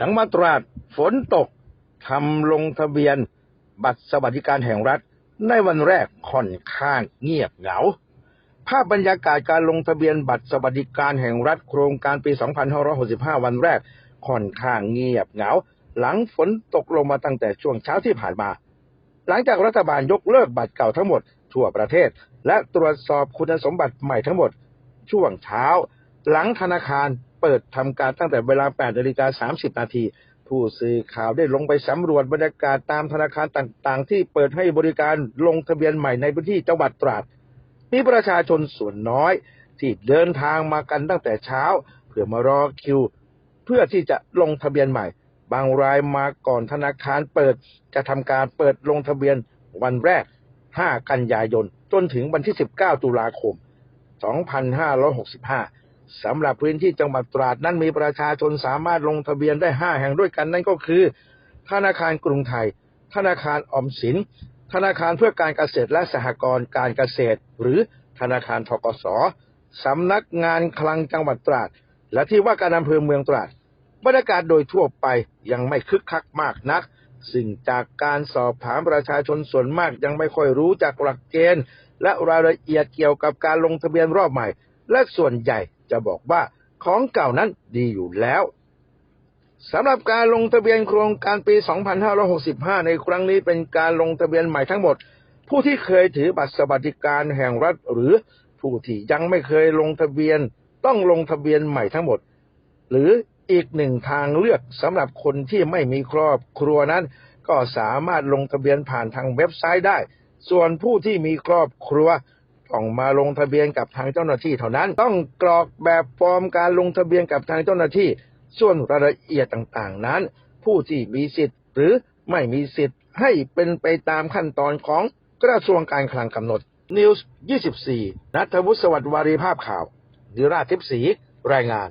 จังหวัดตราดฝนตกทำลงทะเบียน บัตรสวัสดิการแห่งรัฐ ในวันแรกค่อนข้างเงียบเหงา ภาพบรรยากาศการลงทะเบียนบัตรสวัสดิการแห่งรัฐโครงการปี 2565 วันแรกค่อนข้างเงียบเหงา หลังฝนตกลงมาตั้งแต่ช่วงเช้าที่ผ่านมา หลังจากรัฐบาลยกเลิกบัตรเก่าทั้งหมดทั่วประเทศ และตรวจสอบคุณสมบัติใหม่ทั้งหมด ช่วงเช้า หลังธนาคาร เปิดทำการตั้งแต่เวลา8นาฬิกา30 นาที ผู้สื่อข่าวได้ลงไปสำรวจบรรยากาศตามธนาคารต่างๆ ที่เปิดให้บริการลงทะเบียนใหม่ในพื้นที่จังหวัดตราด มีประชาชนส่วนน้อย ที่เดินทางมากันตั้งแต่เช้า เพื่อมารอคิว เพื่อที่จะลงทะเบียนใหม่ บางรายมาก่อนธนาคารเปิดจะทำการเปิดลงทะเบียนวันแรก 5 กันยายน จนถึงวันที่ 19 ตุลาคม 2565 สำหรับพื้นที่จังหวัดตราดนั้นมีประชาชนสามารถลงทะเบียนได้ 5 แห่งด้วยกันนั่นก็คือ ธนาคารกรุงไทย ธนาคารออมสิน ธนาคารเพื่อการเกษตรและสหกรณ์การเกษตร หรือธนาคารทกสสำนักงานคลังจังหวัดตราด และที่ว่าการอำเภอเมืองตราดบรรยากาศโดยทั่วไปยังไม่คึกคักมากนัก ซึ่งจากการสอบถามประชาชนส่วนมากยังไม่ค่อยรู้จากหลักเกณฑ์และรายละเอียดเกี่ยวกับการลงทะเบียนรอบใหม่ และส่วนใหญ่ จะบอกว่าของเก่านั้นดีอยู่แล้วสำหรับการลงทะเบียนโครงการปี 2565 ในครั้งนี้เป็นการลงทะเบียนใหม่ทั้งหมด ผู้ที่เคยถือบัตรสวัสดิการแห่งรัฐ หรือผู้ที่ยังไม่เคยลงทะเบียนต้องลงทะเบียนใหม่ทั้งหมด หรืออีกหนึ่งทางเลือกสำหรับคนที่ไม่มีครอบครัวนั้น ก็สามารถลงทะเบียนผ่านทางเว็บไซต์ได้ ส่วนผู้ที่มีครอบครัว ต้องมาลงทะเบียนกับทางเจ้าหน้าที่เท่านั้น ต้องกรอกแบบฟอร์มการลงทะเบียนกับทางเจ้าหน้าที่ ส่วนรายละเอียดต่างๆนั้น ผู้ที่มีสิทธิ์ หรือไม่มีสิทธิ์ให้เป็นไปตามขั้นตอนของกระทรวงการคลังกำหนด News 24 นัทวุฒิสวัสดิ์วารีภาพข่าว นิราทิพศรีรายงาน